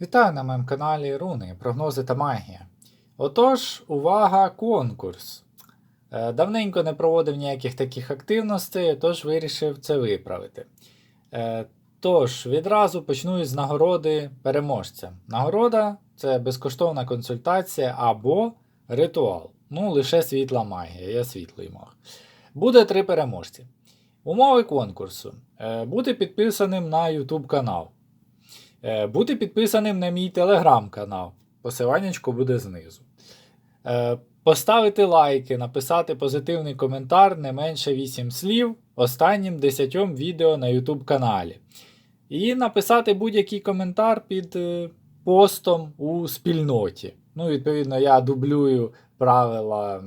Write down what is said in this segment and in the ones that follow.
Вітаю на моєму каналі Руни, прогнози та магія. Отож, увага, конкурс. Е, Давненько не проводив ніяких таких активностей, тож вирішив це виправити. Е, Тож, відразу почну із нагороди переможця. Нагорода це безкоштовна консультація або ритуал. Ну, лише світла магія, я світлий маг. Буде три переможці. Умови конкурсу: Е, бути підписаним на YouTube канал. Е, Бути підписаним на мій телеграм-канал. Посиланнячко буде знизу. Е, Поставити лайки, написати позитивний коментар не менше 8 слів останнім 10 відео на YouTube каналі. І написати будь-який коментар під е, постом у спільноті. Ну, відповідно, я дублюю правила,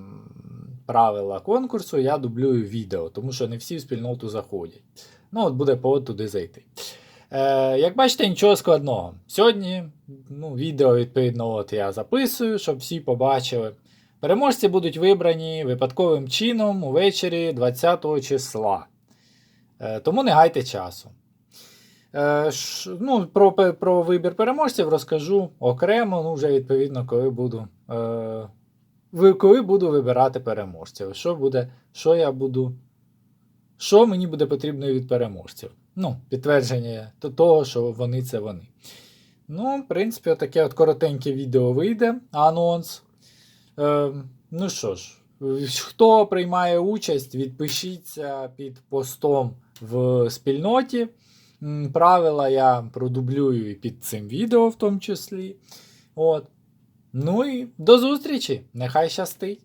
правила конкурсу, я дублюю відео, тому що не всі в спільноту заходять. Ну, от буде повод туди зайти. Е, як бачите, нічого складного. Сьогодні ну, відео, відповідно, от я записую, щоб всі побачили. Переможці будуть вибрані випадковим чином увечері 20 числа. Е, тому не гайте часу. Е, ш, ну, про, про вибір переможців розкажу окремо, ну, вже відповідно, коли буду, е, коли буду вибирати переможців. Що, буде, що я буду. Що мені буде потрібно від переможців? Ну, підтвердження того, що вони це вони. Ну, в принципі, таке от коротеньке відео вийде, анонс. Е, ну що ж, хто приймає участь, відпишіться під постом в спільноті. Правила я продублюю і під цим відео, в тому числі. От. Ну і до зустрічі! Нехай щастить!